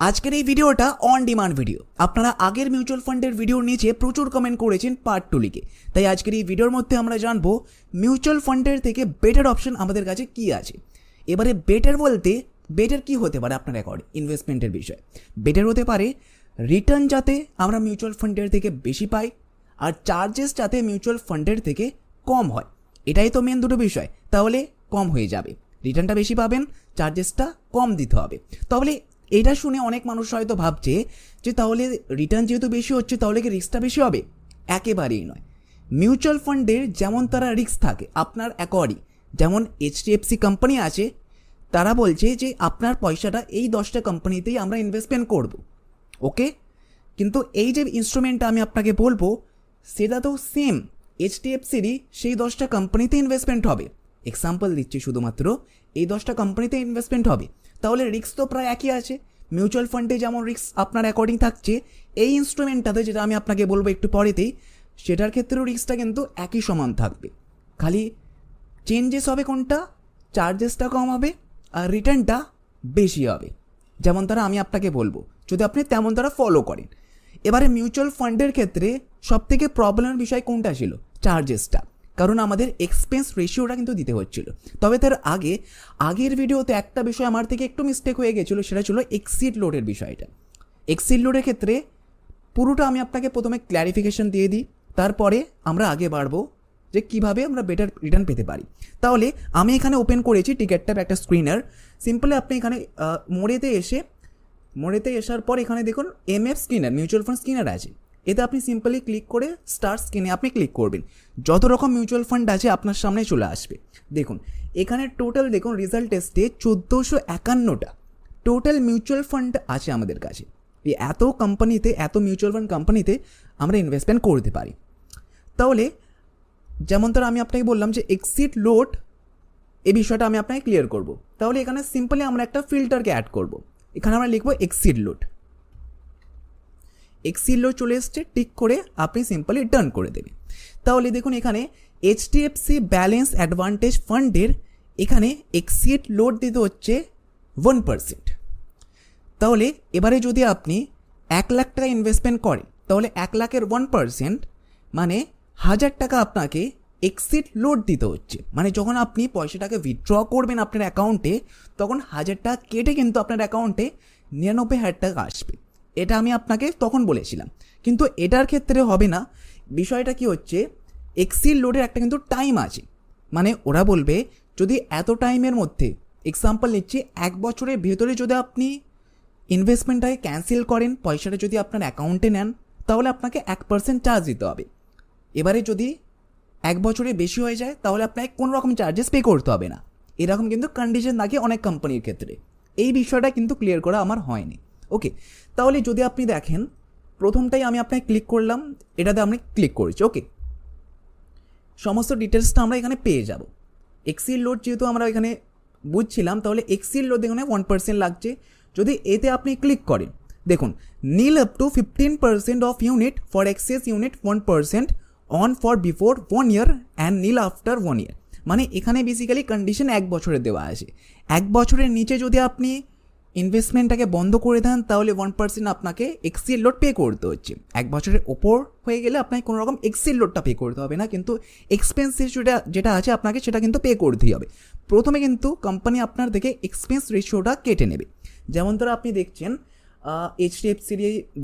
আজকের এই ভিডিওটা অন ডিমান্ড ভিডিও আপনারা আগের মিউচুয়াল ফান্ডের ভিডিওর নিচে প্রচুর কমেন্ট করেছেন পার্ট টু লিখে। তাই আজকের এই ভিডিওর মধ্যে আমরা জানব মিউচুয়াল ফান্ডের থেকে বেটার অপশন আমাদের কাছে কি আছে? এবারে বেটার বলতে বেটার কি হতে পারে আপনার অ্যাকর্ড ইনভেস্টমেন্টের বিষয়? বেটার হতে পারে রিটার্ন যাতে আমরা মিউচুয়াল ফান্ডের থেকে বেশি পাই, আর চার্জেস যাতে মিউচুয়াল ফান্ডের থেকে কম হয়। এটাই তো মেন দুটো বিষয়। তাহলে কম হয়ে যাবে। রিটার্নটা বেশি পাবেন চার্জেসটা কম দিতে হবে। তাহলে এটা শুনে অনেক মানুষ হয়তো ভাবছে যে তাহলে রিটার্ন যেহেতু বেশি হচ্ছে, তাহলে কি রিস্কটা বেশি হবে? একেবারেই নয়। মিউচুয়াল ফান্ডের যেমন তারা রিস্ক থাকে, আপনার অ্যাকর্ডিং যেমন এইচডিএফসি কোম্পানি আছে, তারা বলছে যে আপনার পয়সাটা এই দশটা কোম্পানিতেই আমরা ইনভেস্টমেন্ট করব। ওকে কিন্তু এই যে ইনস্ট্রুমেন্টটা আমি আপনাকে বলব, সেটা তো সেম এইচডিএফসিরই সেই দশটা কোম্পানিতে ইনভেস্টমেন্ট হবে। এক্সাম্পল দিচ্ছি শুধুমাত্র, এই দশটা কোম্পানিতে ইনভেস্টমেন্ট হবে। তাহলে রিস্ক তো প্রায় একই আছে। মিউচুয়াল ফান্ডে যেমন রিস্ক আপনার অ্যাকর্ডিং থাকছে, এই ইনস্ট্রুমেন্টটাতে যেটা আমি আপনাকে বলব একটু পরেতেই, সেটার ক্ষেত্রেও রিস্কটা কিন্তু একই সমান থাকবে। খালি চেঞ্জেস হবে কোনটা? চার্জেসটা কম হবে আর রিটার্নটা বেশি হবে। যেমন তারা আমি আপনাকে বলব, যদি আপনি তেমন তারা ফলো করেন। এবারে মিউচুয়াল ফান্ডের ক্ষেত্রে সবথেকে প্রবলেমের বিষয় কোনটা ছিল? চার্জেসটা কারণ আমাদের এক্সপেন্স রেশিওটা কিন্তু দিতে হচ্ছিল। তবে তার আগে, আগের ভিডিওতে একটা বিষয় আমার থেকে একটু মিস্টেক হয়ে গেছিল, সেটা ছিল এক্সিড লোডের বিষয়টা। এক্সিড লোডের ক্ষেত্রে পুরোটা আমি আপনাকে প্রথমে ক্ল্যারিফিকেশন দিয়ে দিই, তারপরে আমরা আগে বাড়বো যে কীভাবে আমরা বেটার রিটার্ন পেতে পারি। তাহলে আমি এখানে ওপেন করেছি টিকিট ট্যাপ একটা স্ক্রিনার সিম্পলি আপনি এখানে মোড়েতে এসে, মোড়েতে আসার পর এখানে দেখুন M F screener mutual fund screener আছে। এতে আপনি সিম্পলি ক্লিক করে স্টার স্ক্রিনে আপনি ক্লিক করবেন। যত রকম মিউচুয়াল ফান্ড আছে আপনার সামনে চলে আসবে। দেখুন, এখানে টোটাল দেখুন রেজাল্ট টেস্টে চোদ্দোশো একান্নটা। টোটাল মিউচুয়াল ফান্ড আছে আমাদের কাছে। এত কোম্পানিতে এত মিউচুয়াল ফান্ড কোম্পানিতে আমরা ইনভেস্টমেন্ট করতে পারি। তাহলে, যেমন ধর আমি আপনাকে বললাম যে এক্সিট লোড এই বিষয়টা আমি আপনাকে ক্লিয়ার করব। তাহলে এখানে সিম্পলি আমরা একটা ফিল্টারকে অ্যাড করব। এখানে আমরা লিখব এক্সিড লোড এক্সিড লোড চলে এসছে, টিক করে আপনি সিম্পলি ডান করে দেবেন। তাহলে দেখুন এখানে এইচডিএফসি ব্যালেন্স অ্যাডভান্টেজ ফান্ডের এখানে এক্সিড লোড দিতে হচ্ছে ওয়ান পার্সেন্ট তাহলে এবারে যদি আপনি এক লাখ টাকা ইনভেস্টমেন্ট করেন, তাহলে এক লাখের ওয়ান পার্সেন্ট মানে হাজার টাকা আপনাকে এক্সিট লোড দিতে হচ্ছে। মানে যখন আপনি পয়সাটাকে উইথড্র করবেন আপনার অ্যাকাউন্টে তখন হাজার টাকা কেটে কিন্তু আপনার অ্যাকাউন্টে নিরানব্বই হাজার টাকা আসবে। এটা আমি আপনাকে তখন বলেছিলাম। কিন্তু এটার ক্ষেত্রে হবে না। বিষয়টা কি হচ্ছে এক্সিল লোডের একটা কিন্তু টাইম আছে। মানে ওরা বলবে, যদি এত টাইমের মধ্যে এক্সাম্পল নিচ্ছি, এক বছরের ভেতরে যদি আপনি ইনভেস্টমেন্টটাকে ক্যান্সেল করেন, পয়সাটা যদি আপনার অ্যাকাউন্টে নেন, তাহলে আপনাকে এক পার্সেন্ট চার্জ দিতে হবে। এবারে যদি এক বছরে বেশি হয়ে যায়, তাহলে আপনাকে কোনো রকম চার্জেস পে করতে হবে না। এরকম কিন্তু কন্ডিশন থাকে অনেক কোম্পানির ক্ষেত্রে। এই বিষয়টা কিন্তু ক্লিয়ার করা আমার হয়নি। ওকে তাহলে যদি আপনি দেখেন, প্রথমটাই আমি আপনাকে ক্লিক করলাম, এটাতে আমি ক্লিক করেছি ওকে সমস্ত ডিটেলসটা আমরা এখানে পেয়ে যাব। এক্সিল লোড যেহেতু আমরা এখানে বুঝছিলাম, তাহলে এক্সিল লোড এখানে ওয়ান পার্সেন্ট লাগছে। যদি এতে আপনি ক্লিক করেন, দেখুন nil up to fifteen percent of unit for excess unit one percent on for before one year and nil after one year মানে এখানে বেসিক্যালি কন্ডিশন এক বছরের দেওয়া আছে। এক বছরের নিচে যদি আপনি ইনভেস্টমেন্টটাকে বন্ধ করে দেন, তাহলে ওয়ান পার্সেন্ট আপনাকে এক্সিল লোড পে করতে হচ্ছে। এক বছরের ওপর হয়ে গেলে আপনাকে কোনো রকম এক্সিল লোডটা পে করতে হবে না, কিন্তু এক্সপেন্স যেটা যেটা আছে আপনাকে সেটা কিন্তু পে করতেই হবে। প্রথমে কিন্তু কোম্পানি আপনার থেকে এক্সপেন্স রেশিওটা কেটে নেবে। যেমন ধরো আপনি দেখছেন এইচডিএফসি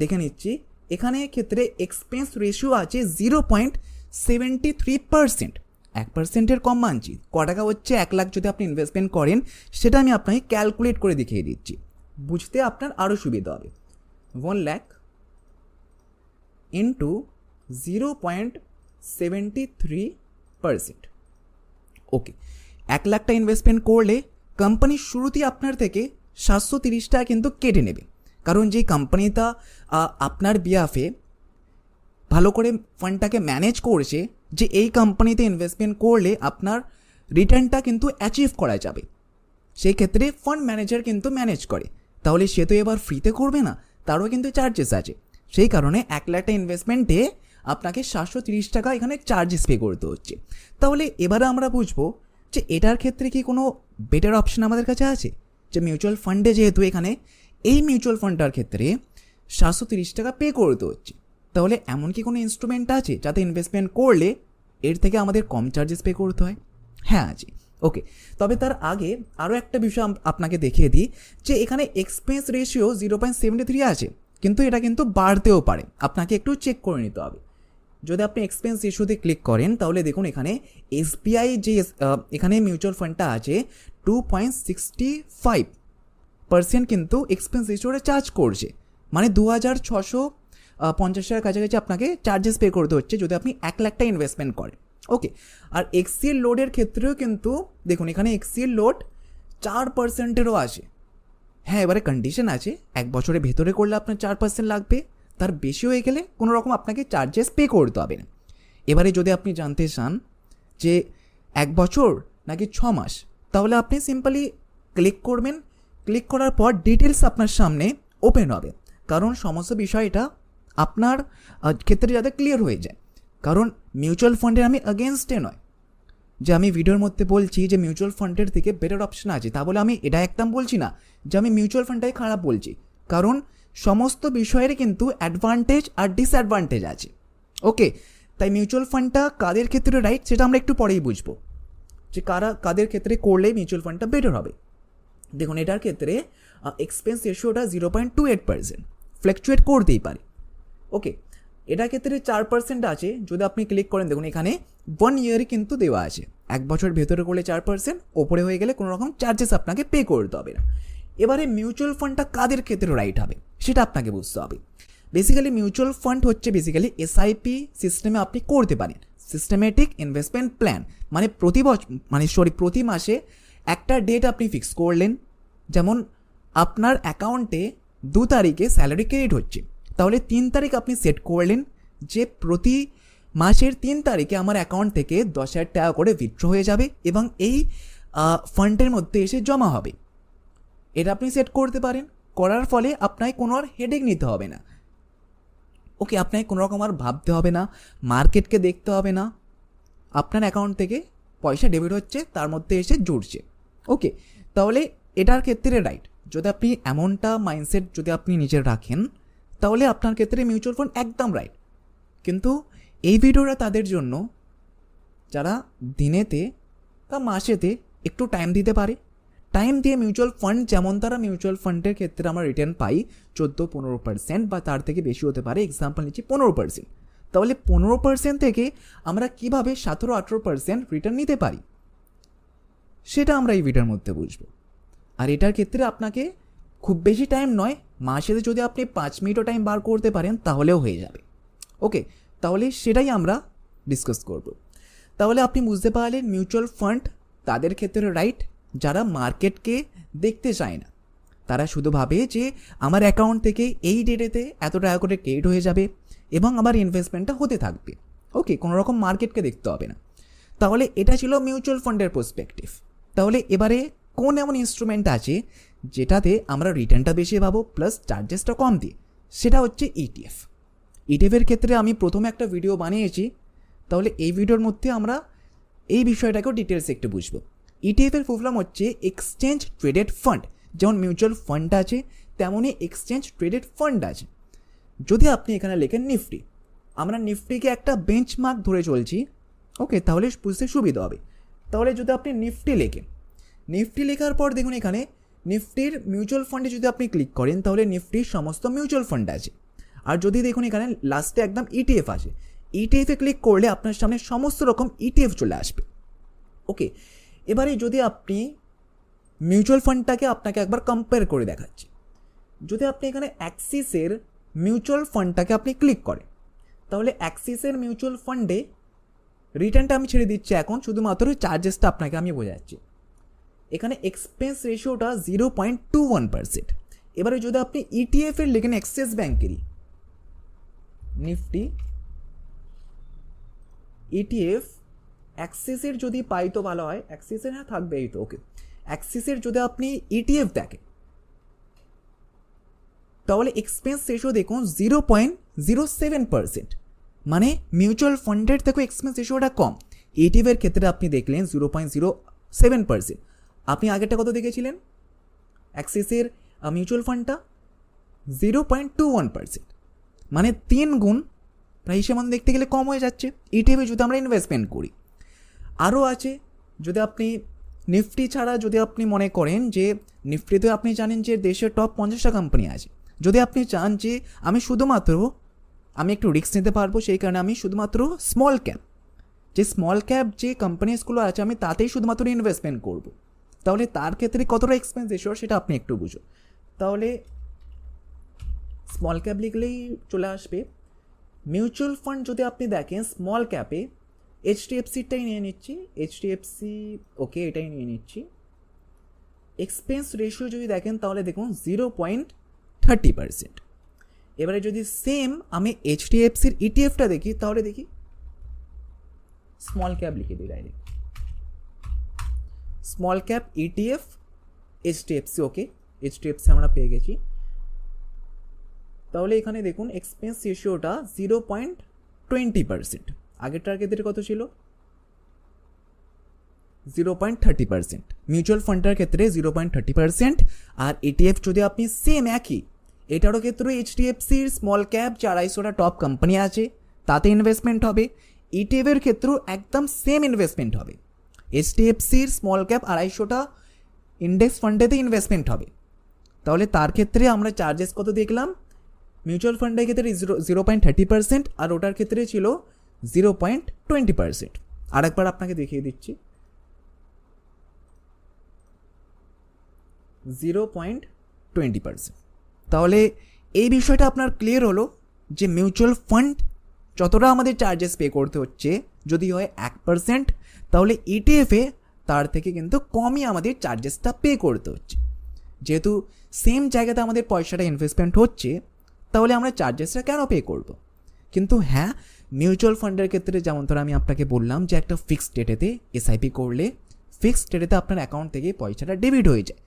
দেখে নিচ্ছি, এখানে ক্ষেত্রে এক্সপেন্স রেশিও আছে zero point seventy three percent এক পার্সেন্টের কম মানছি। ক টাকা হচ্ছে এক লাখ যদি আপনি ইনভেস্টমেন্ট করেন, সেটা আমি আপনাকে ক্যালকুলেট করে দেখিয়ে দিচ্ছি। বুঝতে আপনার আরও সুবিধা হবে। One lakh into zero point seventy three percent okay এক লাখটা ইনভেস্টমেন্ট করলে কোম্পানি শুরুতেই আপনার থেকে সাতশো তিরিশ টাকা কিন্তু কেটে নেবে। কারণ যে কোম্পানিটা আপনার বিয়াফে ভালো করে ফান্ডটাকে ম্যানেজ করছে যে এই কোম্পানিতে ইনভেস্টমেন্ট করলে আপনার রিটার্নটা কিন্তু অ্যাচিভ করা যাবে। সেই ক্ষেত্রে ফান্ড ম্যানেজার কিন্তু ম্যানেজ করে। তাহলে সে তো এবার ফ্রিতে করবে না, তারও কিন্তু চার্জেস আছে। সেই কারণে এক লাখটা ইনভেস্টমেন্টে আপনাকে সাতশো তিরিশ টাকা এখানে চার্জেস পে করতে হচ্ছে। তাহলে এবারে আমরা বুঝব যে এটার ক্ষেত্রে কি কোনো বেটার অপশন আমাদের কাছে আছে? যে মিউচুয়াল ফান্ডে যেহেতু এখানে এই মিউচুয়াল ফান্ডটার ক্ষেত্রে সাতশো তিরিশ টাকা পে করতে হচ্ছে। তাহলে এমন কি কোনো ইনস্ট্রুমেন্ট আছে যাতে ইনভেস্টমেন্ট করলে এর থেকে আমাদের কম চার্জেস পে করতে হয়? হ্যাঁ আছে ওকে তবে তার আগে আরও একটা বিষয় আপনাকে দেখিয়ে দিই যে এখানে expense ratio zero point seventy three আছে, কিন্তু এটা কিন্তু বাড়তেও পারে। আপনাকে একটু চেক করে নিতে হবে। যদি আপনি এক্সপেন্স ইস্যুতে ক্লিক করেন, তাহলে দেখুন এখানে এসবিআই যে এখানে মিউচুয়াল ফান্ডটা আছে two point sixty five percent কিন্তু এক্সপেন্স রেশিওটা চার্জ করছে। মানে দু হাজার ছশো পঞ্চাশ টাকার কাছাকাছি আপনাকে চার্জেস পে করতে হচ্ছে যদি আপনি এক লাখ টাকা ইনভেস্টমেন্ট করেন। ওকে আর এক্সিএল লোডের ক্ষেত্রেও কিন্তু, দেখুন, এখানে এক্সিএল লোড চার পার্সেন্টেরও আছে। হ্যাঁ এবারে কন্ডিশন আছে। এক বছরের ভেতরে করলে আপনার চার পার্সেন্ট লাগবে। তার বেশি হয়ে গেলে কোনো রকম আপনাকে চার্জেস পে করতে হবে না। এবারে যদি আপনি জানতে চান যে এক বছর নাকি ছ মাস, তাহলে আপনি সিম্পলি ক্লিক করবেন। ক্লিক করার পর ডিটেলস আপনার সামনে ওপেন হবে। কারণ সমস্ত বিষয়টা আপনার ক্ষেত্রে যাতে ক্লিয়ার হয়ে যায়। কারণ মিউচুয়াল ফান্ডের আমি অগেনস্টে নয়। যে আমি ভিডিওর মধ্যে বলছি যে মিউচুয়াল ফান্ডের থেকে বেটার অপশন আছে, তা বলে আমি এটা একদম বলছি না। যে আমি মিউচুয়াল ফান্ডটাই খারাপ বলছি। কারণ সমস্ত বিষয়ের কিন্তু অ্যাডভান্টেজ আর ডিসঅ্যাডভান্টেজ আছে। ওকে তাই মিউচুয়াল ফান্ডটা কাদের ক্ষেত্রে রাইট সেটা আমরা একটু পরেই বুঝব। যে কারা, কাদের ক্ষেত্রে করলে মিউচুয়াল ফান্ডটা বেটার হবে। দেখুন, এটার ক্ষেত্রে এক্সপেন্স রেশিওটা zero point two eight percent fluctuate করতেই পারে। ওকে এটার ক্ষেত্রে চার পার্সেন্ট আছে, যদি আপনি ক্লিক করেন, দেখুন এখানে ওয়ান ইয়ারই কিন্তু দেওয়া আছে। এক বছর ভেতরে করলে চার পার্সেন্ট ওপরে হয়ে গেলে কোনো রকম চার্জেস আপনাকে পে করতে হবে না। এবারে মিউচুয়াল ফান্ডটা কাদের ক্ষেত্রে রাইট হবে, সেটা আপনাকে বুঝতে হবে। বেসিক্যালি মিউচুয়াল ফান্ড হচ্ছে বেসিক্যালি এসআইপি সিস্টেমে আপনি করতে পারেন। সিস্টেমেটিক ইনভেস্টমেন্ট প্ল্যান মানে প্রতি বছর মানে সরি প্রতি মাসে একটা ডেট আপনি ফিক্স করলেন। যেমন আপনার অ্যাকাউন্টে দু তারিখে স্যালারি ক্রেডিট হচ্ছে। তাহলে তিন তারিখ আপনি সেট করলেন যে প্রতি মাসের তিন তারিখে আমার অ্যাকাউন্ট থেকে দশ হাজার টাকা করে উইথড্র হয়ে যাবে এবং এই ফান্ডের মধ্যে এসে জমা হবে। এটা আপনি সেট করতে পারেন। করার ফলে আপনাকে কোনো আর হেডেক নিতে হবে না। ওকে আপনাকে কোনো রকম আর ভাবতে হবে না মার্কেটকে দেখতে হবে না। আপনার অ্যাকাউন্ট থেকে পয়সা ডেবিট হচ্ছে, তার মধ্যে এসে জুড়ছে। ওকে, তাহলে এটার ক্ষেত্রে রাইট যদি আপনি এমনটা মাইন্ডসেট যদি আপনি নিজের রাখেন তাহলে আপনার ক্ষেত্রে মিউচুয়াল ফান্ড একদম রাইট কিন্তু এই ভিডিওটা তাদের জন্য যারা দিনেতে বা মাসেতে একটু টাইম দিতে পারে। টাইম দিয়ে মিউচুয়াল ফান্ড যেমন তারা মিউচুয়াল ফান্ডের ক্ষেত্রে আমরা রিটার্ন পাই চোদ্দ পনেরো পার্সেন্ট বা তার থেকে বেশি হতে পারে। এক্সাম্পল নিচ্ছি পনেরো পার্সেন্ট তাহলে পনেরো পার্সেন্ট থেকে আমরা কীভাবে সতেরো আঠেরো পার্সেন্ট রিটার্ন নিতে পারি? সেটা আমরা এই ভিডিওর মধ্যে বুঝব। আর এটার ক্ষেত্রে আপনাকে খুব বেশি টাইম নয়, মাসেতে যদি আপনি পাঁচ মিনিটও টাইম বার করতে পারেন, তাহলেও হয়ে যাবে। ওকে তাহলে সেটাই আমরা ডিসকাস করব। তাহলে আপনি বুঝতে পারলেন মিউচুয়াল ফান্ড তাদের ক্ষেত্রে রাইট যারা মার্কেটকে দেখতে চায় না। তারা শুধু ভাবে যে, আমার অ্যাকাউন্ট থেকে এই ডেটেতে এত টাকা করে ক্রেডিট হয়ে যাবে এবং আমার ইনভেস্টমেন্টটা হতে থাকবে। ওকে কোনো রকম মার্কেটকে দেখতে হবে না। তাহলে এটা ছিল মিউচুয়াল ফান্ডের পার্সপেক্টিভ তাহলে এবারে কোন এমন ইনস্ট্রুমেন্ট আছে যেটাতে আমরা রিটার্নটা বেশি পাবো প্লাস চার্জেসটা কম দিয়ে। সেটা হচ্ছে E ইটিএফ ইটিএফের ক্ষেত্রে আমি প্রথমে একটা ভিডিও বানিয়েছি। তাহলে এই ভিডিওর মধ্যে আমরা এই বিষয়টাকেও ডিটেলস একটু বুঝব। ইটিএফের ফুলফর্ম হচ্ছে এক্সচেঞ্জ ট্রেডেড ফান্ড যেমন মিউচুয়াল ফান্ড আছে, তেমনই এক্সচেঞ্জ ট্রেডেড ফান্ড আছে। যদি আপনি এখানে লেখেন নিফটি আমরা নিফটিকে একটা বেঞ্চমার্ক ধরে চলছি। ওকে তাহলে বুঝতে সুবিধা হবে। তাহলে যদি আপনি নিফটি লেখেন নিফটি লেখার পর দেখুন এখানে নিফটির মিউচুয়াল ফান্ডে যদি আপনি ক্লিক করেন, তাহলে নিফটির সমস্ত মিউচুয়াল ফান্ড আছে। আর যদি দেখুন এখানে লাস্টে একদম ইটিএফ আছে ইটিএফে ক্লিক করলে আপনার সামনে সমস্ত রকম ইটিএফ চলে আসবে। ওকে এবারে যদি আপনি মিউচুয়াল ফান্ডটাকে আপনাকে একবার কম্পেয়ার করে দেখাচ্ছি। যদি আপনি এখানে অ্যাক্সিসের মিউচুয়াল ফান্ডটাকে আপনি ক্লিক করেন, তাহলে অ্যাক্সিসের মিউচুয়াল ফান্ডে রিটার্নটা আমি ছেড়ে দিচ্ছি এখন, শুধুমাত্র চার্জেসটা আপনাকে আমি বোঝাচ্ছি। এখানে এক্সপেন্স রেশিওটা zero point two one percent এবারে যদি আপনি ইটিএফের ইটিএফ এর লেখেন অ্যাক্সিস ব্যাঙ্কেরই নিফটি ইটিএফ অ্যাক্সিসের যদি পাই তো ভালো হয় অ্যাক্সিসের হ্যাঁ থাকবে এই তো ওকে অ্যাক্সিসের যদি আপনি ইটিএফ দেখেন, তাহলে এক্সপেন্স রেশিও দেখুন zero point zero seven percent মানে মিউচুয়াল ফান্ডের থেকেও এক্সপেন্স রেশিওটা কম। এটিএফের ক্ষেত্রে আপনি দেখলেন zero point zero seven percent আপনি আগেরটা কত দেখেছিলেন? অ্যাক্সিসের mutual ফান্ডটা zero point two one percent মানে তিন গুণ প্রায় হিসেবে আমাদের দেখতে গেলে কম হয়ে যাচ্ছে। ইটিএফে যদি আমরা ইনভেস্টমেন্ট করি, আরও আছে, যদি আপনি নিফটি ছাড়া যদি আপনি মনে করেন যে নিফটিতে আপনি জানেন যে দেশের টপ পঞ্চাশটা কোম্পানি আছে। যদি আপনি চান যে আমি শুধুমাত্র আমি একটু রিস্ক নিতে পারব, সেই কারণে আমি শুধুমাত্র স্মল ক্যাপ যে স্মল ক্যাপ যে কোম্পানিসগুলো আছে, আমি তাতেই শুধুমাত্র ইনভেস্টমেন্ট করব। তাহলে তার ক্ষেত্রে কতটা এক্সপেন্স এসো সেটা আপনি একটু বুঝুন। তাহলে স্মল ক্যাপ লিখলেই চলে আসবে। মিউচুয়াল ফান্ড যদি আপনি দেখেন স্মল ক্যাপে এইচডিএফসিটাই নিয়ে নিচ্ছি। এইচডিএফসি ওকে এটাই নিয়ে নিচ্ছি। এক্সপেন্স রেশিও যদি দেখেন, তাহলে দেখুন জিরো পয়েন্ট থার্টি পার্সেন্ট এবারে যদি সেম আমি এইচডিএফসির ইটিএফটা দেখি, তাহলে দেখি স্মল ক্যাপ লিখে দিই direct small cap ETF HDFC okay HDFC আমরা পেয়ে গেছি। তাহলে এখানে দেখুন এক্সপেন্স রেশিওটা জিরো পয়েন্ট টোয়েন্টি পার্সেন্ট আগেরটার ক্ষেত্রে কত ছিল? Zero point thirty percent mutual ফান্ডের ক্ষেত্রে জিরো পয়েন্ট থার্টি পার্সেন্ট আর এটিএফ যদি আপনি সেম একই, এটারও ক্ষেত্রে এইচডিএফসির স্মল ক্যাপ যে আড়াইশোটা টপ কোম্পানি আছে, তাতে ইনভেস্টমেন্ট হবে। ইটিএফের ক্ষেত্রেও একদম সেম ইনভেস্টমেন্ট হবে। এইচডিএফসির স্মল ক্যাপ আড়াইশোটা ইন্ডেক্স ফান্ডেতে ইনভেস্টমেন্ট হবে। তাহলে তার ক্ষেত্রে আমরা চার্জেস কত দেখলাম? মিউচুয়াল ফান্ডের ক্ষেত্রে zero zero point thirty percent আর ওটার ক্ষেত্রে ছিল জিরো পয়েন্ট টোয়েন্টি পার্সেন্ট আরেকবার আপনাকে দেখিয়ে দিচ্ছি। জিরো পয়েন্ট টোয়েন্টি পার্সেন্ট তাহলে এই বিষয়টা আপনার ক্লিয়ার হলো যে মিউচুয়াল ফান্ড যতটা আমাদের চার্জেস পে করতে হচ্ছে যদি হয় এক পার্সেন্ট তাহলে ইটিএফে তার থেকে কিন্তু কমই আমাদের চার্জেসটা পে করতে হচ্ছে। যেহেতু সেম জায়গাতে আমাদের পয়সাটা ইনভেস্টমেন্ট হচ্ছে, তাহলে আমরা চার্জেসটা কেন পে করব? কিন্তু হ্যাঁ মিউচুয়াল ফান্ডের ক্ষেত্রে যেমন ধর আমি আপনাকে বললাম যে একটা ফিক্সড ডেটেতে এসআইপি করলে ফিক্সড ডেটেতে আপনার অ্যাকাউন্ট থেকে পয়সাটা ডেবিট হয়ে যায়।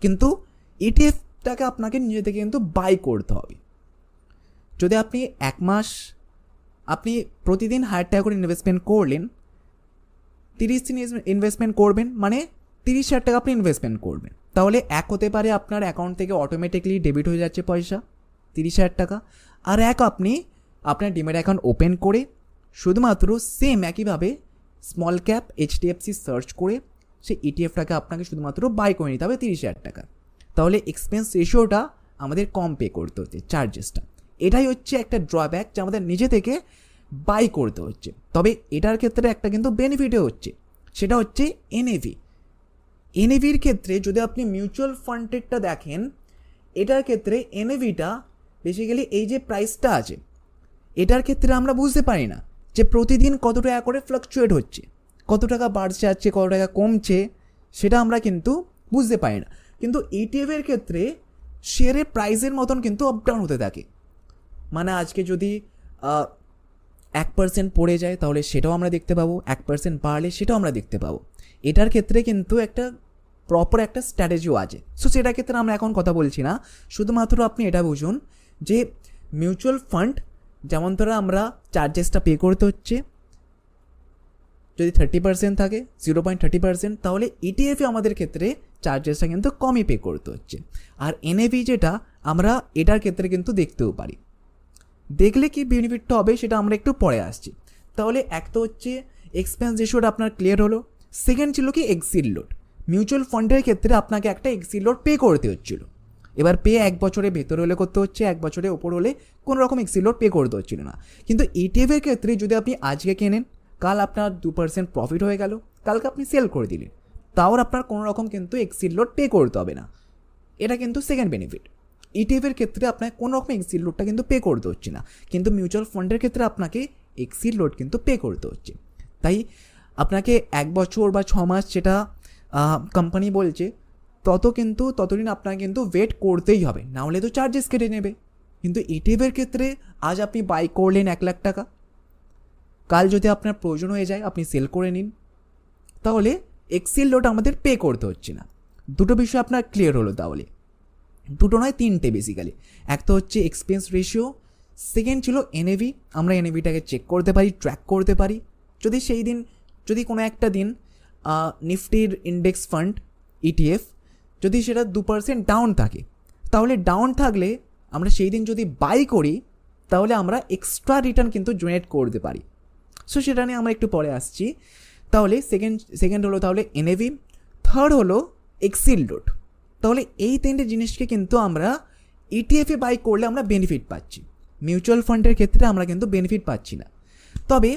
কিন্তু ইটিএফটাকে আপনাকে নিজে থেকে কিন্তু বাই করতে হবে। যদি আপনি এক মাস আপনি প্রতিদিন হাজার টাকা করে ইনভেস্টমেন্ট করলেন, তিরিশ দিন ইনভেস্টমেন্ট করবেন মানে তিরিশ হাজার টাকা আপনি ইনভেস্টমেন্ট করবেন। তাহলে এক হতে পারে আপনার অ্যাকাউন্ট থেকে অটোমেটিকলি ডেবিট হয়ে যাচ্ছে পয়সা, তিরিশ হাজার টাকা। আর এক আপনি আপনার ডিমের অ্যাকাউন্ট ওপেন করে শুধুমাত্র সেম একইভাবে স্মল ক্যাপ এইচডিএফসি সার্চ করে সেই ইটিএফটাকে আপনাকে শুধুমাত্র বাই করে নিতে হবে তিরিশ হাজার টাকা। তাহলে এক্সপেন্স রেশিওটা আমাদের কম পে করতে হচ্ছে চার্জেসটা এটাই হচ্ছে একটা ড্রব্যাক যে আমাদের নিজে থেকে বাই করতে হচ্ছে। তবে এটার ক্ষেত্রে একটা কিন্তু বেনিফিটও হচ্ছে। সেটা হচ্ছে এনএভি এনএভির ক্ষেত্রে যদি আপনি মিউচুয়াল ফান্ডেরটা দেখেন, এটার ক্ষেত্রে এনএভিটা বেসিক্যালি এই যে প্রাইসটা আছে, এটার ক্ষেত্রে আমরা বুঝতে পারি না যে প্রতিদিন কত টাকা করে ফ্লাকচুয়েট হচ্ছে, কত টাকা বাড়ছে যাচ্ছে কত টাকা কমছে, সেটা আমরা কিন্তু বুঝতে পারি না। কিন্তু ইটিএফের ক্ষেত্রে শেয়ারের প্রাইসের মতন কিন্তু আপ ডাউন হতে থাকে। মানে আজকে যদি এক পার্সেন্ট পড়ে যায়, তাহলে সেটাও আমরা দেখতে পাবো। এক পার্সেন্ট বাড়লে সেটাও আমরা দেখতে পাবো। এটার ক্ষেত্রে কিন্তু একটা প্রপার একটা স্ট্র্যাটেজিও আছে। সো সেটার ক্ষেত্রে আমরা এখন কথা বলছি না। শুধুমাত্র আপনি এটা বুঝুন যে মিউচুয়াল ফান্ড যেমন ধরো আমরা চার্জেসটা পে করতে হচ্ছে, যদি থার্টি পার্সেন্ট থাকে জিরো পয়েন্ট থার্টি পার্সেন্ট তাহলে ইটিএফে আমাদের ক্ষেত্রে চার্জেসটা কিন্তু কমই পে করতে হচ্ছে। আর এনএভি যেটা, আমরা এটার ক্ষেত্রে কিন্তু দেখতেও পারি। দেখলে কি বেনিফিটটা হবে সেটা আমরা একটু পরে আসছি। তাহলে এক তো হচ্ছে এক্সপেন্স রেশিওটা আপনার ক্লিয়ার হলো। সেকেন্ড ছিল কি এক্সিল লোড মিউচুয়াল ফান্ডের ক্ষেত্রে আপনাকে একটা এক্সিল লোড পে করতে হচ্ছিল। এবার পে এক বছরে ভেতরে হলে করতে হচ্ছে, এক বছরে ওপর হলে কোনো রকম এক্সিল লোড পে করতে হচ্ছিল না। কিন্তু ইটিএফের ক্ষেত্রে যদি আপনি আজকে কেনেন, কাল আপনার দু পার্সেন্ট প্রফিট হয়ে গেল, কালকে আপনি সেল করে দিলেন। তাও আপনার কোনো রকম কিন্তু এক্সিল লোড পে করতে হবে না। এটা কিন্তু সেকেন্ড বেনিফিট ইটিএফের ক্ষেত্রে আপনাকে কোনো রকম এক্সিল লোডটা কিন্তু পে করতে হচ্ছে না। কিন্তু মিউচুয়াল ফান্ডের ক্ষেত্রে আপনাকে এক্সিল লোড কিন্তু পে করতে হচ্ছে। তাই আপনাকে এক বছর বা ছ মাস যেটা কোম্পানি বলছে, তত কিন্তু, ততদিন আপনাকে কিন্তু ওয়েট করতেই হবে। না হলে তো চার্জেস কেটে নেবে। কিন্তু ইটিএফের ক্ষেত্রে আজ আপনি বাই করলেন এক লাখ টাকা। কাল যদি আপনার প্রয়োজন হয়ে যায়, আপনি সেল করে নিন। তাহলে এক্সেল লোড আমাদের পে করতে হচ্ছে না। দুটো বিষয় আপনার ক্লিয়ার হলো তাহলে। দুটো নয়, তিনটে বেসিক্যালি এক তো হচ্ছে এক্সপেন্স রেশিও সেকেন্ড ছিল এনএভি আমরা এনএভিটাকে চেক করতে পারি ট্র্যাক করতে পারি। যদি সেই দিন, যদি কোনো একটা দিন নিফটির ইন্ডেক্স ফান্ড ইটিএফ যদি সেটা দু পার্সেন্ট ডাউন থাকে, তাহলে ডাউন থাকলে আমরা সেই দিন যদি বাই করি, তাহলে আমরা এক্সট্রা রিটার্ন কিন্তু জেনারেট করতে পারি। সো সেটা নিয়ে আমরা একটু পরে আসছি। তাহলে সেকেন্ড সেকেন্ড হলো তাহলে এনএভি থার্ড হলো এক্সিল ডোট তাহলে এই তিনটে জিনিসকে কিন্তু আমরা ইটিএফে বাই করলে আমরা বেনিফিট পাচ্ছি। মিউচুয়াল ফান্ডের ক্ষেত্রে আমরা কিন্তু বেনিফিট পাচ্ছি না। তবে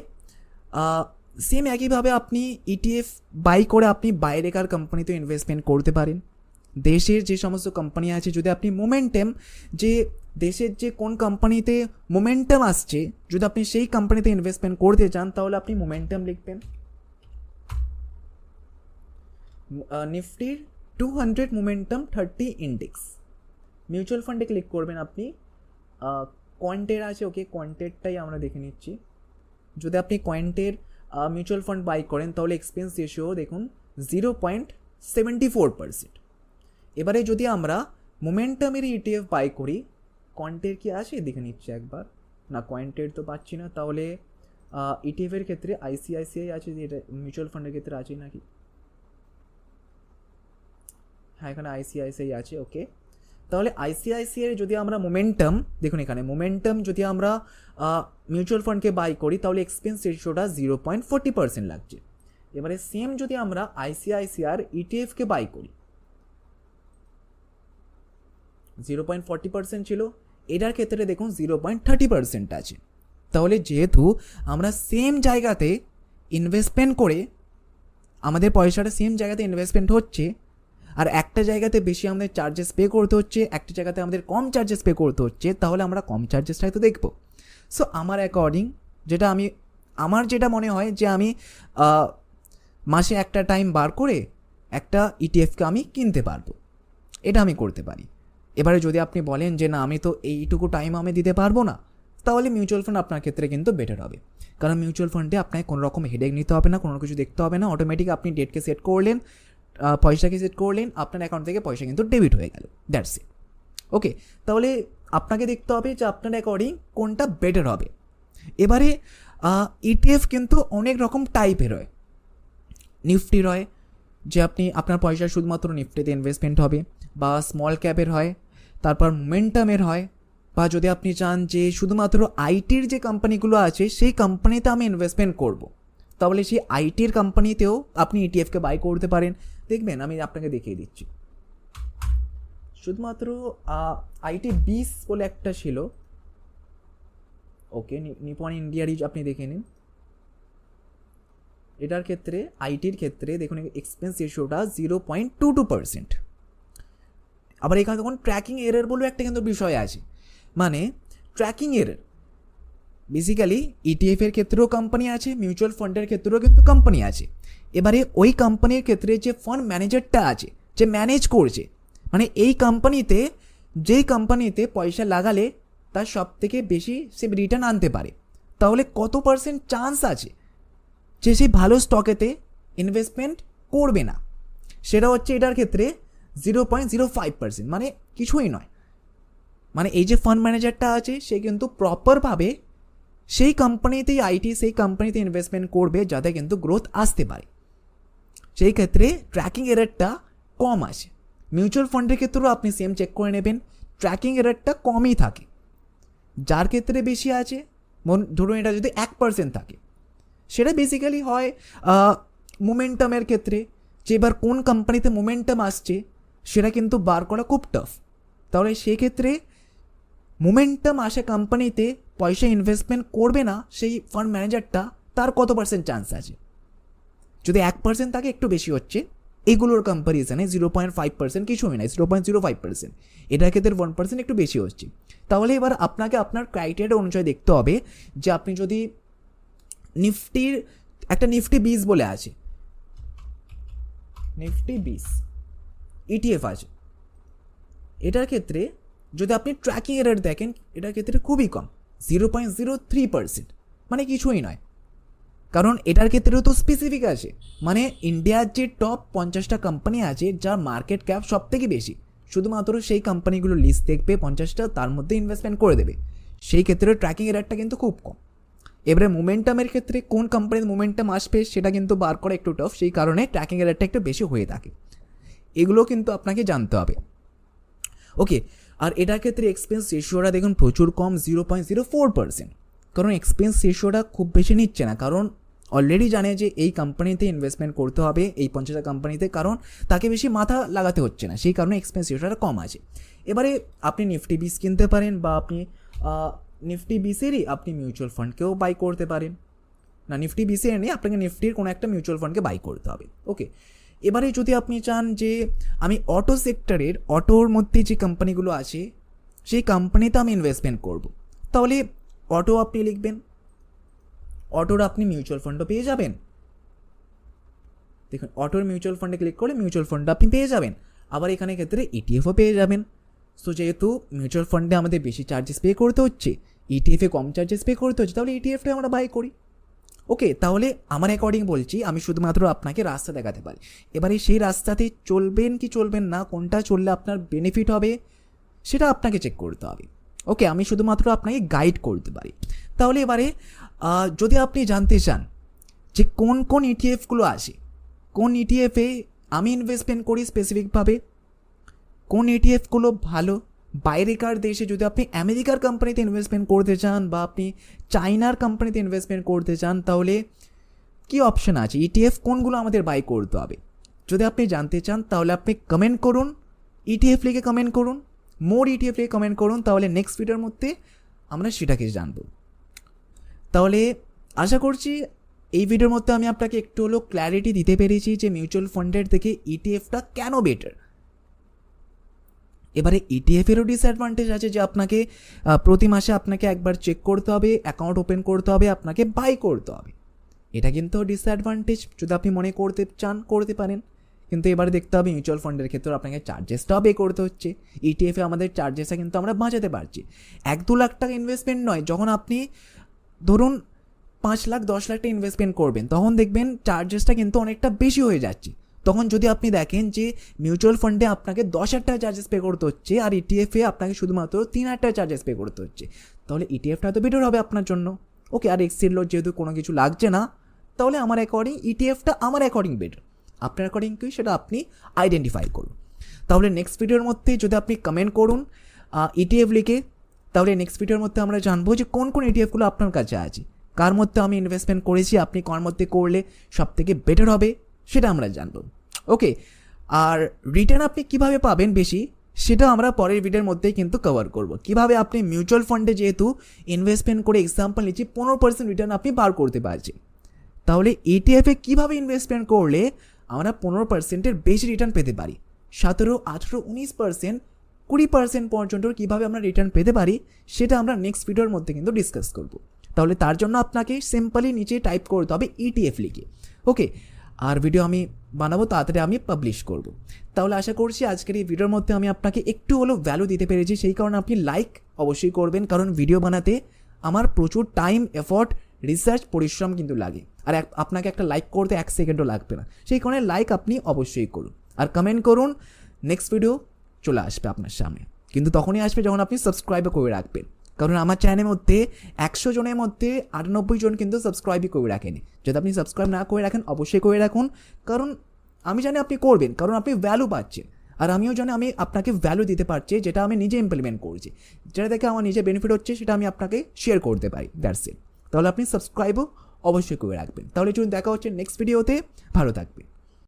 সেম একইভাবে আপনি ইটিএফ বাই করে আপনি বাইরেকার কোম্পানিতে ইনভেস্টমেন্ট করতে পারেন। দেশের যে সমস্ত কোম্পানি আছে, যদি আপনি মোমেন্টাম যে দেশের যে কোন কোম্পানিতে মোমেন্টাম আসছে, যদি আপনি সেই কোম্পানিতে ইনভেস্টমেন্ট করতে চান, তাহলে আপনি মোমেন্টাম লিখবেন। নিফটির two hundred momentum thirty index mutual ফান্ডে ক্লিক করবেন আপনি। কোয়ান্টের আছে ওকে কোয়ান্টেরটাই আমরা দেখে নিচ্ছি। যদি আপনি কয়েন্টের মিউচুয়াল ফান্ড বাই করেন, তাহলে এক্সপেন্স রেশিও দেখুন zero point seventy four percent এবারে যদি আমরা মোমেন্টামের ইটিএফ বাই করি কয়েন্টের কি আছে? দেখে নিচ্ছি একবার। না কয়েন্টের তো পাচ্ছি না, তাহলে ইটিএফের ক্ষেত্রে আইসিআইসিআই আছে যে এটা মিউচুয়াল ফান্ডের ক্ষেত্রে আছে নাকি? হ্যাঁ এখানে আইসিআইসিআই আছে ওকে তাহলে আইসিআইসিআই যদি আমরা মোমেন্টাম দেখুন এখানে মোমেন্টাম যদি আমরা মিউচুয়াল ফান্ডকে বাই করি, তাহলে এক্সপেন্স রেশিওটা জিরো পয়েন্ট ফোর্টি পার্সেন্ট লাগছে। এবারে সেম যদি আমরা আইসিআইসিআর ইটিএফকে বাই করি জিরো পয়েন্ট ফর্টি পার্সেন্ট ছিল, এটার ক্ষেত্রে দেখুন জিরো পয়েন্ট থার্টি পার্সেন্ট আছে। তাহলে যেহেতু আমরা সেম জায়গাতে ইনভেস্টমেন্ট করে, আমাদের পয়সাটা সেম জায়গাতে ইনভেস্টমেন্ট হচ্ছে আর একটা জায়গাতে বেশি আমাদের চার্জেস পে করতে হচ্ছে, একটা জায়গাতে আমাদের কম চার্জেস পে করতে হচ্ছে, তাহলে আমরা কম চার্জেসটাই তো দেখব। সো আমার অ্যাকর্ডিং যেটা আমি, আমার যেটা মনে হয় যে আমি মাসে একটা টাইম বার করে একটা ইটিএফকে আমি কিনতে পারব। এটা আমি করতে পারি। এবারে যদি আপনি বলেন যে না, আমি তো এইটুকু টাইম আমি দিতে পারব না, তাহলে মিউচুয়াল ফান্ড আপনার ক্ষেত্রে কিন্তু বেটার হবে। কারণ মিউচুয়াল ফান্ডে আপনাকে কোনো রকম হেডেক নিতে হবে না, কোনো কিছু দেখতে হবে না অটোমেটিক আপনি ডেটকে সেট করলেন পয়সাকে সেট করলেন আপনার অ্যাকাউন্ট থেকে পয়সা কিন্তু ডেবিট হয়ে গেল। দ্যাটস ইট ওকে তাহলে আপনাকে দেখতে হবে যে আপনার অ্যাকর্ডিং কোনটা বেটার হবে। এবারে ইটিএফ কিন্তু অনেক রকম টাইপের হয়। নিফটি রয়, যে আপনি আপনার পয়সা শুধুমাত্র নিফটিতে ইনভেস্টমেন্ট হবে, বা স্মল ক্যাপের হয়, তারপর মোমেন্টামের হয়, বা যদি আপনি চান যে শুধুমাত্র আইটির যে কোম্পানিগুলো আছে, সেই কোম্পানিতে আমি ইনভেস্টমেন্ট করব। তাহলে সেই আইটির কোম্পানিতেও আপনি ইটিএফকে বাই করতে পারেন। দেখবেন, আমি আপনাকে দেখিয়ে দিচ্ছি। শুধুমাত্র আইটি বিস বলে একটা ছিল। ওকে নিপন ইন্ডিয়ারই আপনি দেখে নিন। এটার ক্ষেত্রে আইটির ক্ষেত্রে দেখুন এক্সপেন্স রেশিওটা zero point two two percent আবার এখানে তখন ট্র্যাকিং এরর বলেও একটা কিন্তু বিষয় আছে। মানে ট্র্যাকিং এরর বেসিক্যালি ইটিএফ এর ক্ষেত্রেও কোম্পানি আছে মিউচুয়াল ফান্ডের ক্ষেত্রেও কিন্তু কোম্পানি আছে। এবারে ওই কোম্পানির ক্ষেত্রে যে ফান্ড ম্যানেজারটা আছে, যে ম্যানেজ করছে মানে এই কোম্পানিতে যেই কোম্পানিতে পয়সা লাগালে তার সব থেকে বেশি সে রিটার্ন আনতে পারে। তাহলে কত পার্সেন্ট চান্স আছে যে সে ভালো স্টকেতে ইনভেস্টমেন্ট করবে না? সেটা হচ্ছে এটার ক্ষেত্রে zero point zero five percent মানে কিছুই নয়। মানে এই যে ফান্ড ম্যানেজারটা আছে, সে কিন্তু প্রপারভাবে সেই কোম্পানিতেই আইটি সেই কোম্পানিতে ইনভেস্টমেন্ট করবে, যাতে কিন্তু গ্রোথ আসতে পারে। সেই ক্ষেত্রে ট্র্যাকিং এরারটা কম আসে। মিউচুয়াল ফান্ডের ক্ষেত্রেও আপনি সেম চেক করে নেবেন ট্র্যাকিং এরারটা কমই থাকে। যার ক্ষেত্রে বেশি আছে ধরুন এটা যদি এক পার্সেন্ট থাকে, সেটা বেসিক্যালি হয় মোমেন্টামের ক্ষেত্রে, যে এবার কোন কোম্পানিতে মোমেন্টাম আসছে, সেটা কিন্তু বার করা খুব টাফ তাহলে সেক্ষেত্রে মোমেন্টাম আসে কোম্পানিতে পয়সা ইনভেস্টমেন্ট করবে না, সেই ফান্ড ম্যানেজারটা তার কত পার্সেন্ট চান্স আছে? যদি এক পার্সেন্ট থাকে একটু বেশি হচ্ছে, এগুলোর কম্পারিজনে জিরো পয়েন্ট ফাইভ পার্সেন্ট কিছুই নয় zero point zero five percent এটার ক্ষেত্রে ওয়ান পার্সেন্ট একটু বেশি হচ্ছে। তাহলে এবার আপনাকে আপনার ক্রাইটেরিয়া অনুযায়ী দেখতে হবে যে আপনি যদি নিফটির, একটা নিফটি বিস বলে আছে, নিফটি বিস ইটিএফ আছে, এটার ক্ষেত্রে যদি আপনি ট্র্যাকিং এরার দেখেন, এটার ক্ষেত্রে খুবই কম zero point zero three percent মানে কিছুই নয়। কারণ এটার ক্ষেত্রেও তো স্পেসিফিক আছে। মানে ইন্ডিয়ার যে টপ পঞ্চাশটা কোম্পানি আছে, যার মার্কেট ক্যাপ সব থেকে বেশি, শুধুমাত্র সেই কোম্পানিগুলো লিস্ট দেখবে, পঞ্চাশটা, তার মধ্যে ইনভেস্টমেন্ট করে দেবে। সেই ক্ষেত্রে ট্র্যাকিং এরারটা কিন্তু খুব কম। এবারে মোমেন্টামের ক্ষেত্রে কোন কোম্পানির মোমেন্টাম আসবে, সেটা কিন্তু বার করা একটু টাফ সেই কারণে ট্র্যাকিং এরারটা একটু বেশি হয়ে থাকে। এগুলো কিন্তু আপনাকে জানতে হবে। ওকে আর এটার ক্ষেত্রে এক্সপেন্স রেশিওটা দেখুন প্রচুর কম zero point zero four percent কারণ এক্সপেন্স রেশিওটা খুব বেশি নিচ্ছে না, কারণ অলরেডি জানে যে এই কোম্পানিতে ইনভেস্টমেন্ট করতে হবে, এই পঞ্চাশটা কোম্পানিতে কারণ তাকে বেশি মাথা লাগাতে হচ্ছে না, সেই কারণে এক্সপেন্স রেশিওটা কম আছে। এবারে আপনি নিফটি বিস কিনতে পারেন বা আপনি নিফটি বিসেরই আপনি মিউচুয়াল ফান্ডকেও বাই করতে পারেন। না নিফটি বিসে নেই, আপনাকে নিফটির কোনো একটা মিউচুয়াল ফান্ডকে বাই করতে হবে ওকে এবারে যদি আপনি চান যে আমি অটো সেক্টরের অটোর মধ্যে যে কোম্পানিগুলো আছে, সেই কোম্পানিতে আমি ইনভেস্টমেন্ট করব। তাহলে অটো আপনি লিখবেন অটোর আপনি মিউচুয়াল ফান্ডও পেয়ে যাবেন। দেখুন, অটোর মিউচুয়াল ফান্ডে ক্লিক করলে মিউচুয়াল ফান্ড আপনি পেয়ে যাবেন। আবার এখানে ক্ষেত্রে ইটিএফও পেয়ে যাবেন। সো যেহেতু মিউচুয়াল ফান্ডে আমাদের বেশি চার্জেস পে করতে হচ্ছে ইটিএফে কম চার্জেস পে করতে হচ্ছে, তাহলে ইটিএফটা আমরা বাই করি। ওকে তাহলে আমার অ্যাকর্ডিং বলছি, আমি শুধুমাত্র আপনাকে রাস্তা দেখাতে পারি। এবারে সেই রাস্তাতে চলবেন কি চলবেন না, কোনটা চললে আপনার বেনিফিট হবে, সেটা আপনাকে চেক করতে হবে। ওকে আমি শুধুমাত্র আপনাকে গাইড করতে পারি। তাহলে এবারে যদি আপনি জানতে চান যে কোন কোন ইটিএফগুলো আছে, কোন ইটিএফে আমি ইনভেস্টমেন্ট করি স্পেসিফিকভাবে কোন ইটিএফগুলো ভালো, বাইরেকার দেশে যদি আপনি আমেরিকার কোম্পানিতে ইনভেস্টমেন্ট করতে চান বা আপনি চাইনার কোম্পানিতে ইনভেস্টমেন্ট করতে চান, তাহলে কি অপশন আছে? ইটিএফ কোনগুলো আমাদের বাই করতে হবে? যদি আপনি জানতে চান, তাহলে আপনি কমেন্ট করুন ইটিএফ লিখে কমেন্ট করুন মোর ইটিএফ লিখে কমেন্ট করুন, তাহলে নেক্সট ভিডিওর মধ্যে আমরা সেটাকে জানব। তাহলে আশা করছি এই ভিডিওর মধ্যে আমি আপনাকে একটু হলেও ক্ল্যারিটি দিতে পেরেছি যে মিউচুয়াল ফান্ডের থেকে ইটিএফটা কেন বেটার এবারে E ইটিএফেরও ডিসঅ্যাডভান্টেজ আছে যে আপনাকে প্রতি মাসে আপনাকে একবার চেক করতে হবে অ্যাকাউন্ট ওপেন করতে হবে, আপনাকে বাই করতে হবে। এটা কিন্তু ডিসঅ্যাডভান্টেজ যদি আপনি মনে করতে চান, করতে পারেন। কিন্তু এবারে দেখতে হবে মিউচুয়াল ফান্ডের ক্ষেত্রে আপনাকে চার্জেসটাও পে করতে হচ্ছে। ইটিএফে আমাদের চার্জেসটা কিন্তু আমরা বাঁচাতে পারছি। এক দু লাখ টাকা ইনভেস্টমেন্ট নয়, যখন আপনি ধরুন পাঁচ লাখ, দশ লাখটা ইনভেস্টমেন্ট করবেন, তখন দেখবেন চার্জেসটা কিন্তু অনেকটা বেশি হয়ে যাচ্ছে। তখন যদি আপনি দেখেন যে মিউচুয়াল ফান্ডে আপনাকে দশ হাজার টাকা চার্জেস পে করতে হচ্ছে আর ইটিএফে আপনাকে শুধুমাত্র তিন হাজার টাকা চার্জেস পে করতে হচ্ছে। তাহলে ইটিএফটা তো বেটার হবে আপনার জন্য। ওকে আর এক্সির লোড যেহেতু কোনো কিছু লাগছে না, তাহলে আমার অ্যাকর্ডিং ইটিএফটা আমার অ্যাকর্ডিং বেটার আপনার অ্যাকর্ডিং কি? সেটা আপনি আইডেন্টিফাই করুন। তাহলে নেক্সট ভিডিওর মধ্যে যদি আপনি কমেন্ট করুন ইটিএফ লিখে তাহলে নেক্সট ভিডিওর মধ্যে আমরা জানব যে কোন কোন ইটিএফগুলো আপনার কাছে আছে। কার মধ্যে আমি ইনভেস্টমেন্ট করেছি, আপনি কার মধ্যে করলে সব থেকে বেটার হবে, সেটা আমরা জানব। ওকে আর রিটার্ন আপনি কীভাবে পাবেন বেশি, সেটা আমরা পরের ভিডিওর মধ্যেই কিন্তু কভার করব। কীভাবে আপনি মিউচুয়াল ফান্ডে যেহেতু ইনভেস্টমেন্ট করে এক্সাম্পল নিচ্ছি, পনেরো পার্সেন্ট রিটার্ন আপনি বার করতে পারছেন। তাহলে ইটিএফে কীভাবে ইনভেস্টমেন্ট করলে আমরা পনেরো পার্সেন্টের বেশি রিটার্ন পেতে পারি? সতেরো, আঠেরো, উনিশ পার্সেন্ট কুড়ি পার্সেন্ট পর্যন্ত কীভাবে আমরা রিটার্ন পেতে পারি, সেটা আমরা নেক্সট ভিডিওর মধ্যে কিন্তু ডিসকাস করব। তাহলে তার জন্য আপনাকে সিম্পলি নিচে টাইপ করতে হবে ইটিএফ লিখে। ওকে আর ভিডিও আমি বানাবো, তাড়াতাড়ি আমি পাবলিশ করব। তাহলে আশা করছি আজকের এই ভিডিওর মধ্যে আমি আপনাকে একটু হলেও ভ্যালু দিতে পেরেছি। সেই কারণে আপনি লাইক অবশ্যই করবেন, কারণ ভিডিও বানাতে আমার প্রচুর টাইম এফর্ট রিসার্চ পরিশ্রম কিন্তু লাগে। আর আপনাকে একটা লাইক করতে এক সেকেন্ডও লাগবে না। সেই কারণে লাইক আপনি অবশ্যই করুন। আর কমেন্ট করুন। নেক্সট ভিডিও চলে আসবে আপনার সামনে। কিন্তু তখনই আসবে যখন আপনি সাবস্ক্রাইবও করে রাখবেন। কারণ আমার চ্যানেলের মধ্যে একশো জনের মধ্যে আটানব্বই জন কিন্তু সাবস্ক্রাইবই করে রাখেনি। যদি আপনি সাবস্ক্রাইব না করে রাখেন, অবশ্যই করে রাখুন। কারণ আমি জানি আপনি করবেন, কারণ আপনি ভ্যালু পাচ্ছেন। আর আমিও জানি আমি আপনাকে ভ্যালু দিতে পারছি, যেটা আমি নিজে ইমপ্লিমেন্ট করছি। যেটা দেখে আমার নিজে বেনিফিট হচ্ছে, সেটা আমি আপনাকে শেয়ার করতে পারি দ্যাটস ইট তাহলে আপনি সাবস্ক্রাইবও অবশ্যই করে রাখবেন। তাহলে চলুন দেখা হচ্ছে নেক্সট ভিডিওতে ভালো থাকবে